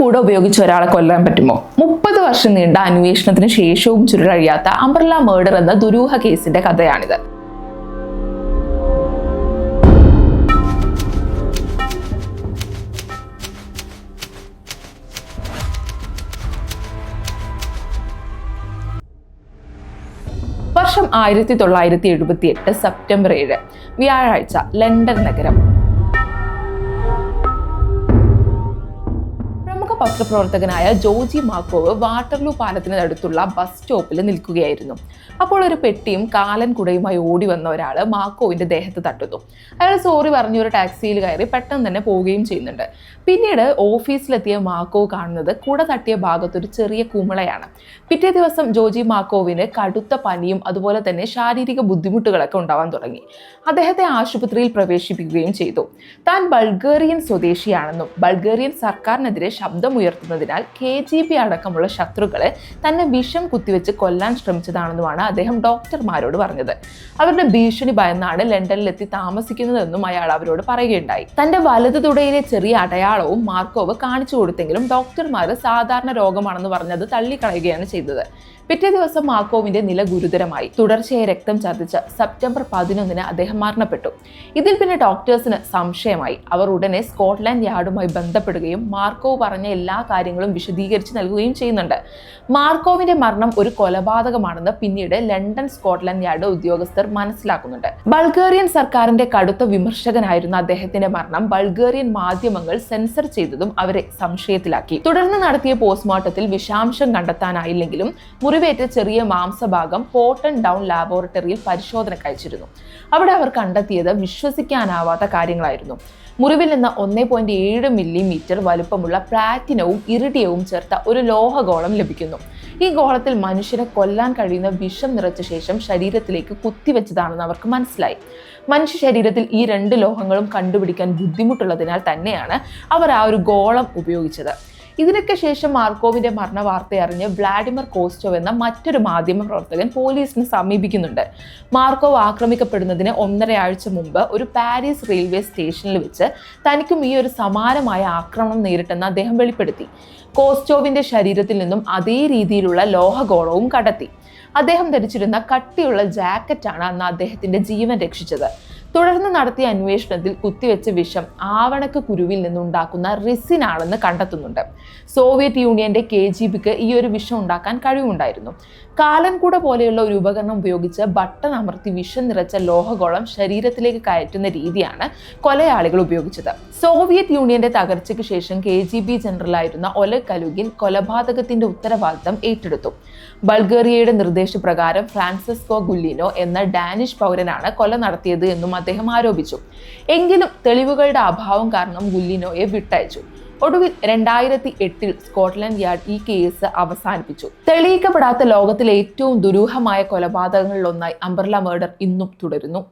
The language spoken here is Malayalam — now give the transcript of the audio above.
കൂടെ ഉപയോഗിച്ച് ഒരാളെ കൊല്ലാൻ പറ്റുമോ? മുപ്പത് വർഷം നീണ്ട അന്വേഷണത്തിന് ശേഷവും ചുരുളഴിയാത്ത അംബ്രല്ല മേർഡർ എന്ന ദുരൂഹ കേസിന്റെ കഥയാണിത്. വർഷം ആയിരത്തി തൊള്ളായിരത്തി എഴുപത്തി എട്ട് സെപ്റ്റംബർ ഏഴ് വ്യാഴാഴ്ച ലണ്ടൻ നഗരം. പത്രപ്രവർത്തകനായ ജോജി മാക്കോവ് വാട്ടർലൂ പാലത്തിനടുത്തുള്ള ബസ് സ്റ്റോപ്പിൽ നിൽക്കുകയായിരുന്നു. അപ്പോൾ ഒരു പെട്ടിയും കാലൻ കുടയുമായി ഓടി വന്ന ഒരാൾ മാക്കോവിന്റെ ദേഹത്ത് തട്ടുന്നു. അയാൾ സോറി പറഞ്ഞു ഒരു ടാക്സിയിൽ കയറി പെട്ടെന്ന് തന്നെ പോവുകയും ചെയ്യുന്നുണ്ട്. പിന്നീട് ഓഫീസിലെത്തിയ മാക്കോ കാണുന്നത് കുട തട്ടിയ ഭാഗത്തൊരു ചെറിയ കുമിളയാണ്. പിറ്റേ ദിവസം ജോജി മാക്കോവിന് കടുത്ത പനിയും അതുപോലെ തന്നെ ശാരീരിക ബുദ്ധിമുട്ടുകളൊക്കെ ഉണ്ടാവാൻ തുടങ്ങി. അദ്ദേഹത്തെ ആശുപത്രിയിൽ പ്രവേശിപ്പിക്കുകയും ചെയ്തു. താൻ ബൾഗേറിയൻ സ്വദേശിയാണെന്നും ബൾഗേറിയൻ സർക്കാരിനെതിരെ ശബ്ദമുയർത്തുന്നതിനാൽ കെ ജി ബി അടക്കമുള്ള ശത്രുക്കളെ തന്നെ വിഷം കുത്തിവെച്ച് കൊല്ലാൻ ശ്രമിച്ചതാണെന്നുമാണ് അദ്ദേഹം ഡോക്ടർമാരോട് പറഞ്ഞത്. അവരുടെ ഭീഷണി ഭയന്നാണ് ലണ്ടനിലെത്തി താമസിക്കുന്നതെന്നും അയാൾ അവരോട് പറയുകയുണ്ടായി. തന്റെ വലതു തുടയിലെ ചെറിയ അടയാളവും മാർക്കോവ് കാണിച്ചു കൊടുത്തെങ്കിലും ഡോക്ടർമാർ സാധാരണ രോഗമാണെന്ന് പറഞ്ഞത് തള്ളിക്കളയുകയാണ് ചെയ്തത്. പിറ്റേ ദിവസം മാർക്കോവിന്റെ നില ഗുരുതരമായി. തുടർച്ചയായി രക്തം ഛർദ്ദിച്ച് സെപ്റ്റംബർ പതിനൊന്നിന് അദ്ദേഹം മരണപ്പെട്ടു. ഇതിൽ പിന്നെ ഡോക്ടേഴ്സിന് സംശയമായി. അവർ ഉടനെ സ്കോട്ട്ലാൻഡ് യാർഡുമായി ബന്ധപ്പെടുകയും മാർക്കോവ് പറഞ്ഞ എല്ലാ കാര്യങ്ങളും വിശദീകരിച്ച് നൽകുകയും ചെയ്യുന്നുണ്ട്. മാർക്കോവിന്റെ മരണം ഒരു കൊലപാതകമാണെന്ന് പിന്നീട് ലണ്ടൻ സ്കോട്ട്ലാൻഡ് യാർഡ് ഉദ്യോഗസ്ഥർ മനസ്സിലാക്കുന്നുണ്ട്. ബൾഗേറിയൻ സർക്കാരിന്റെ കടുത്ത വിമർശകനായിരുന്ന അദ്ദേഹത്തിന്റെ മരണം ബൾഗേറിയൻ മാധ്യമങ്ങൾ സെൻസർ ചെയ്തതും അവരെ സംശയത്തിലാക്കി. തുടർന്ന് നടത്തിയ പോസ്റ്റ്മോർട്ടത്തിൽ വിഷാംശം കണ്ടെത്താനായില്ലെങ്കിലും മുറിവേറ്റ ചെറിയ മാംസഭാഗം പോട്ടൺ ഡൗൺ ലാബോറട്ടറിയിൽ പരിശോധനയ്ക്ക് അയച്ചിരുന്നു. അവിടെ അവർ കണ്ടെത്തിയത് വിശ്വസിക്കാനാവാത്ത കാര്യങ്ങളായിരുന്നു. മുറിവിൽ നിന്ന് ഒന്നേ പോയിന്റ് ഏഴ് മില്ലിമീറ്റർ വലുപ്പമുള്ള പ്ലാറ്റിനവും ഇറിഡിയവും ചേർത്ത ഒരു ലോഹഗോളം ലഭിക്കുന്നു. ഈ ഗോളത്തിൽ മനുഷ്യനെ കൊല്ലാൻ കഴിയുന്ന വിഷം നിറച്ച ശേഷം ശരീരത്തിലേക്ക് കുത്തിവെച്ചതാണെന്ന് അവർക്ക് മനസ്സിലായി. മനുഷ്യ ശരീരത്തിൽ ഈ രണ്ട് ലോഹങ്ങളും കണ്ടുപിടിക്കാൻ ബുദ്ധിമുട്ടുള്ളതിനാൽ തന്നെയാണ് അവർ ആ ഒരു ഗോളം ഉപയോഗിച്ചത്. ഇതിനൊക്കെ ശേഷം മാർക്കോവിന്റെ മരണ വാർത്ത അറിഞ്ഞ് വ്ളാഡിമിർ കോസ്റ്റോ എന്ന മറ്റൊരു മാധ്യമ പ്രവർത്തകൻ പോലീസിനെ സമീപിക്കുന്നുണ്ട്. മാർക്കോവ് ആക്രമിക്കപ്പെടുന്നതിന് ഒന്നര ആഴ്ച മുമ്പ് ഒരു പാരീസ് റെയിൽവേ സ്റ്റേഷനിൽ വെച്ച് തനിക്കും ഈ ഒരു സമാനമായ ആക്രമണം നേരിട്ടെന്ന് അദ്ദേഹം വെളിപ്പെടുത്തി. കോസ്റ്റോവിന്റെ ശരീരത്തിൽ നിന്നും അതേ രീതിയിലുള്ള ലോഹഗോളവും കണ്ടെത്തി. അദ്ദേഹം ധരിച്ചിരുന്ന കട്ടിയുള്ള ജാക്കറ്റാണ് അന്ന് അദ്ദേഹത്തിന്റെ ജീവൻ രക്ഷിച്ചത്. തുടർന്ന് നടത്തിയ അന്വേഷണത്തിൽ കുത്തിവെച്ച വിഷം ആവണക്ക് കുരുവിൽ നിന്നുണ്ടാക്കുന്ന റിസിൻ ആണെന്ന് കണ്ടെത്തുന്നുണ്ട്. സോവിയറ്റ് യൂണിയന്റെ കെ ജി ബിക്ക് ഈ ഒരു വിഷം ഉണ്ടാക്കാൻ കഴിവുണ്ടായിരുന്നു. കാലൻകൂട പോലെയുള്ള ഒരു ഉപകരണം ഉപയോഗിച്ച് ബട്ടൺ അമർത്തി വിഷം നിറച്ച ലോഹഗോളം ശരീരത്തിലേക്ക് കയറ്റുന്ന രീതിയാണ് കൊലയാളികൾ ഉപയോഗിച്ചത്. സോവിയറ്റ് യൂണിയന്റെ തകർച്ചയ്ക്ക് ശേഷം കെ ജി ബി ജനറലായിരുന്ന ഒലഗ് കലുഗിൻ കൊലപാതകത്തിന്റെ ഉത്തരവാദിത്തം ഏറ്റെടുത്തു. ബൾഗേറിയയുടെ നിർദ്ദേശപ്രകാരം ഫ്രാൻസിസ്കോ ഗുല്ലിനോ എന്ന ഡാനിഷ് പൗരനാണ് കൊല നടത്തിയത് എന്നും അദ്ദേഹം ആരോപിച്ചു. എങ്കിലും തെളിവുകളുടെ അഭാവം കാരണം ഗുല്ലിനോയെ വിട്ടയച്ചു. ഒടുവിൽ രണ്ടായിരത്തി എട്ടിൽ സ്കോട്ട്ലൻഡ് യാർഡ് ഈ കേസ് അവസാനിപ്പിച്ചു. തെളിയിക്കപ്പെടാത്ത ലോകത്തിലെ ഏറ്റവും ദുരൂഹമായ കൊലപാതകങ്ങളിലൊന്നായി അംബർല മേർഡർ ഇന്നും തുടരുന്നു.